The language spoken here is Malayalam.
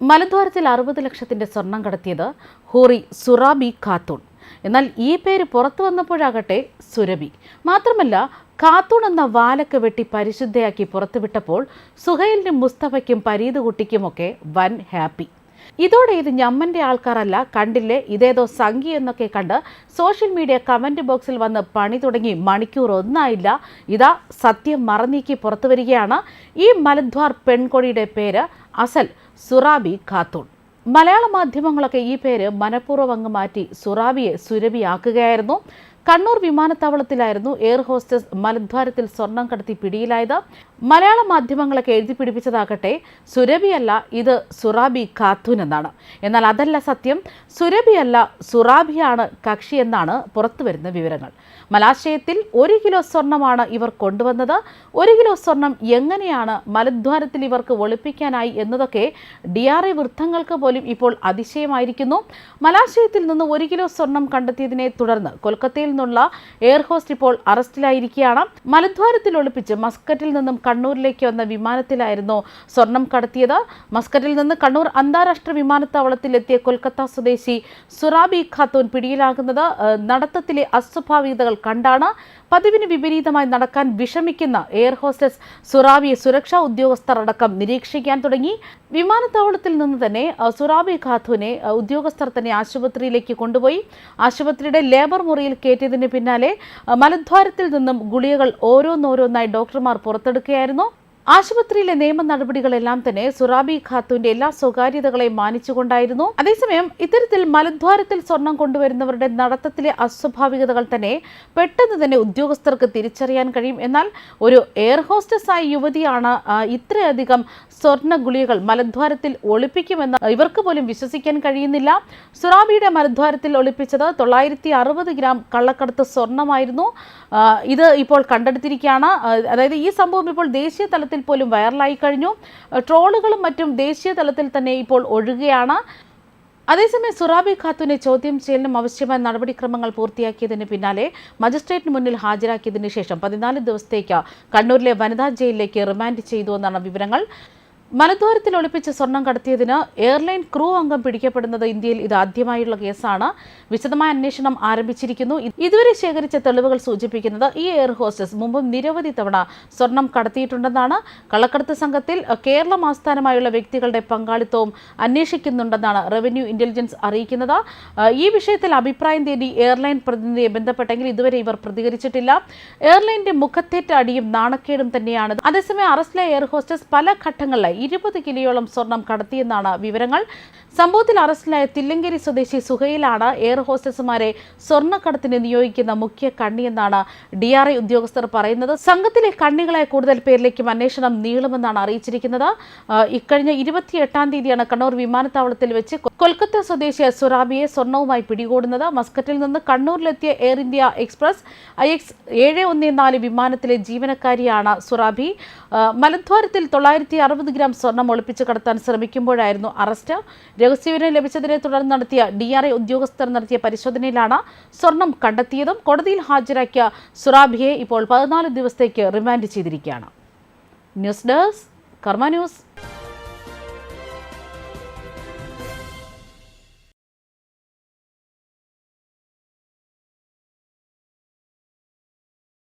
മലദ്വാരത്തിൽ അറുപത് ലക്ഷത്തിന്റെ സ്വർണം കടത്തിയത് ഹൂറി സുറാബി ഖാത്തൂൺ. എന്നാൽ ഈ പേര് പുറത്തു വന്നപ്പോഴാകട്ടെ സുരഭി. മാത്രമല്ല ഖാത്തൂൺ എന്ന വാലൊക്കെ വെട്ടി പരിശുദ്ധയാക്കി പുറത്തുവിട്ടപ്പോൾ സുഹൈലിനും മുസ്തഫയ്ക്കും പരീത് കുട്ടിക്കുമൊക്കെ വൻ ഹാപ്പി. ഇതോടെ ഇത് ഞമ്മന്റെ ആൾക്കാരല്ല കണ്ടില്ലേ? ഇതേതോ സംഖ്യ എന്നൊക്കെ കണ്ട് സോഷ്യൽ മീഡിയ കമന്റ് ബോക്സിൽ വന്ന് പണി തുടങ്ങി മണിക്കൂർ ഒന്നായില്ല. ഇതാ സത്യം മറന്നീക്കി പുറത്തു വരികയാണ്. ഈ മലദ്വാർ പെൺകൊടിയുടെ പേര് അസൽ. സുറാബി ഖാത്തൂൺ മലയാള മാധ്യമങ്ങളൊക്കെ ഈ പേര് മനഃപൂർവം അങ്ങ് മാറ്റി സുറാബിയെ സുരഭിയാക്കുകയായിരുന്നു. കണ്ണൂർ വിമാനത്താവളത്തിലായിരുന്നു എയർ ഹോസ്റ്റസ് മലദ്വാരത്തിൽ സ്വർണം കടത്തി പിടിയിലായത്. മലയാള മാധ്യമങ്ങളൊക്കെ എഴുതി പിടിപ്പിച്ചതാകട്ടെ സുരഭിയല്ല ഇത് സുറാബി ഖാത്തൂൻ എന്നാണ്. എന്നാൽ അതല്ല സത്യം സുരഭിയല്ല സുറാബിയാണ് കക്ഷി എന്നാണ് പുറത്തുവരുന്ന വിവരങ്ങൾ. മലാശയത്തിൽ ഒരു കിലോ സ്വർണമാണ് ഇവർ കൊണ്ടുവന്നത്. ഒരു കിലോ സ്വർണം എങ്ങനെയാണ് മലദ്വാരത്തിൽ ഇവർക്ക് ഒളിപ്പിക്കാനായി എന്നതൊക്കെ ഡി ആർ ഐ വൃത്തങ്ങൾക്ക് പോലും ഇപ്പോൾ അതിശയമായിരിക്കുന്നു. മലാശയത്തിൽ നിന്ന് ഒരു കിലോ സ്വർണം കണ്ടെത്തിയതിനെ തുടർന്ന് കൊൽക്കത്തയിൽ നിന്നുള്ള എയർ ഹോസ്റ്റ് ഇപ്പോൾ അറസ്റ്റിലായിരിക്കുകയാണ്. മലദ്വാരത്തിൽ ഒളിപ്പിച്ച് മസ്കറ്റിൽ നിന്നും കണ്ണൂരിലേക്ക് വന്ന വിമാനത്തിലായിരുന്നു സ്വർണം കടത്തിയത്. മസ്കറ്റിൽ നിന്ന് കണ്ണൂർ അന്താരാഷ്ട്ര വിമാനത്താവളത്തിൽ എത്തിയ കൊൽക്കത്ത സ്വദേശി സുറാബി ഖാത്തൂൻ പിടിയിലാകുന്നത് നടത്തത്തിലെ അസ്വാഭാവികതകൾ കണ്ടാണ്. പതിവിന് വിപരീതമായി നടക്കാൻ വിഷമിക്കുന്ന എയർ ഹോസ്റ്റസ് സുറാബിയെ സുരക്ഷാ ഉദ്യോഗസ്ഥർ അടക്കം നിരീക്ഷിക്കാൻ തുടങ്ങി. വിമാനത്താവളത്തിൽ നിന്ന് തന്നെ സുറാബി ഖാത്തൂനെ ഉദ്യോഗസ്ഥർ തന്നെ ആശുപത്രിയിലേക്ക് കൊണ്ടുപോയി. ആശുപത്രിയുടെ ലേബർ മുറിയിൽ കയറ്റിയതിന് പിന്നാലെ മലദ്വാരത്തിൽ നിന്നും ഗുളികകൾ ഓരോന്നോരോന്നായി ഡോക്ടർമാർ പുറത്തെടുക്കുകയായിരുന്നു. ആശുപത്രിയിലെ നിയമ നടപടികളെല്ലാം തന്നെ സുറാബി ഖാത്തുവിന്റെ എല്ലാ സ്വകാര്യതകളെയും മാനിച്ചുകൊണ്ടായിരുന്നു. അതേസമയം ഇത്തരത്തിൽ മലദ്വാരത്തിൽ സ്വർണം കൊണ്ടുവരുന്നവരുടെ നടത്തത്തിലെ അസ്വാഭാവികതകൾ തന്നെ പെട്ടെന്ന് തന്നെ ഉദ്യോഗസ്ഥർക്ക് തിരിച്ചറിയാൻ കഴിയും. എന്നാൽ ഒരു എയർ ഹോസ്റ്റസ് ആയ യുവതിയാണ് ഇത്രയധികം സ്വർണ ഗുളികകൾ മലദ്വാരത്തിൽ ഒളിപ്പിക്കുമെന്ന് ഇവർക്ക് പോലും വിശ്വസിക്കാൻ കഴിയുന്നില്ല. സുറാബിയുടെ മലദ്വാരത്തിൽ ഒളിപ്പിച്ചത് തൊള്ളായിരത്തി അറുപത് ഗ്രാം കള്ളക്കടത്ത് സ്വർണമായിരുന്നു. ഇത് ഇപ്പോൾ കണ്ടെടുത്തിരിക്കുകയാണ്. അതായത് ഈ സംഭവം ഇപ്പോൾ ദേശീയ തലത്തിൽ പോലും വൈറലായി കഴിഞ്ഞു. ട്രോളുകളും മറ്റും ദേശീയ തലത്തിൽ തന്നെ ഇപ്പോൾ ഒഴുകുകയാണ് അതേസമയം സുറാബി ഖാത്തുവിനെ ചോദ്യം ചെയ്യലിനും ആവശ്യമായ നടപടിക്രമങ്ങൾ പൂർത്തിയാക്കിയതിന് പിന്നാലെ മജിസ്ട്രേറ്റിന് മുന്നിൽ ഹാജരാക്കിയതിന് ശേഷം പതിനാല് ദിവസത്തേക്ക് കണ്ണൂരിലെ വനിതാ ജയിലിലേക്ക് റിമാൻഡ് ചെയ്തു എന്നാണ് വിവരങ്ങൾ. മലദ്വാരത്തിൽ ഒളിപ്പിച്ച് സ്വർണം കടത്തിയതിന് എയർലൈൻ ക്രൂ അംഗം പിടിക്കപ്പെടുന്നത് ഇന്ത്യയിൽ ഇത് ആദ്യമായുള്ള കേസാണ്. വിശദമായ അന്വേഷണം ആരംഭിച്ചിരിക്കുന്നു. ഇതുവരെ ശേഖരിച്ച തെളിവുകൾ സൂചിപ്പിക്കുന്നത് ഈ എയർ ഹോസ്റ്റസ് മുമ്പ് നിരവധി തവണ സ്വർണം കടത്തിയിട്ടുണ്ടെന്നാണ്. കള്ളക്കടത്ത് സംഘത്തിൽ കേരളം ആസ്ഥാനമായുള്ള വ്യക്തികളുടെ പങ്കാളിത്തവും അന്വേഷിക്കുന്നുണ്ടെന്നാണ് റവന്യൂ ഇന്റലിജൻസ് അറിയിക്കുന്നത്. ഈ വിഷയത്തിൽ അഭിപ്രായം തേടി എയർലൈൻ പ്രതിനിധിയെ ബന്ധപ്പെട്ടെങ്കിൽ ഇതുവരെ ഇവർ പ്രതികരിച്ചിട്ടില്ല. എയർലൈന്റെ മുഖത്തേറ്റ അടിയും നാണക്കേടും തന്നെയാണ്. അതേസമയം അറസ്റ്റിലെ എയർ ഹോസ്റ്റസ് പല ഘട്ടങ്ങളിലായി ഇരുപത് കിലോയോളം സ്വർണം കടത്തിയെന്നാണ് വിവരങ്ങൾ. സംഭവത്തിൽ അറസ്റ്റിലായ തില്ലങ്കേരി സ്വദേശി സുഹയിലാണ് എയർ ഹോസ്റ്റസുമാരെ സ്വർണക്കടത്തിന് നിയോഗിക്കുന്ന മുഖ്യ കണ്ണിയെന്നാണ് ഡി ആർ ഐ ഉദ്യോഗസ്ഥർ പറയുന്നത്. സംഘത്തിലെ കണ്ണികളെ കൂടുതൽ പേരിലേക്കും അന്വേഷണം നീളുമെന്നാണ് അറിയിച്ചിരിക്കുന്നത്. ഇക്കഴിഞ്ഞ ഇരുപത്തിയെട്ടാം തീയതിയാണ് കണ്ണൂർ വിമാനത്താവളത്തിൽ വെച്ച് കൊൽക്കത്ത സ്വദേശിയ സുറാബിയെ സ്വർണവുമായി പിടികൂടുന്നത്. മസ്കറ്റിൽ നിന്ന് കണ്ണൂരിലെത്തിയ Air India Express I X ഏഴ് ഒന്ന് നാല് വിമാനത്തിലെ ജീവനക്കാരിയാണ് സുറാബി. മലദ്വാരത്തിൽ തൊള്ളായിരത്തി അറുപത് ഗ്രാം സ്വർണം ഒളിപ്പിച്ച് കടത്താൻ ശ്രമിക്കുമ്പോഴായിരുന്നു അറസ്റ്റ്. രഹസ്യവിവരം ലഭിച്ചതിനെ തുടർന്ന് നടത്തിയ ഡി ആർ ഐ ഉദ്യോഗസ്ഥർ നടത്തിയ പരിശോധനയിലാണ് സ്വർണം കണ്ടെത്തിയതും കോടതിയിൽ ഹാജരാക്കിയ സുറാബിയെ ഇപ്പോൾ പതിനാല് ദിവസത്തേക്ക് റിമാൻഡ് ചെയ്തിരിക്കുകയാണ്. News desk Karma news.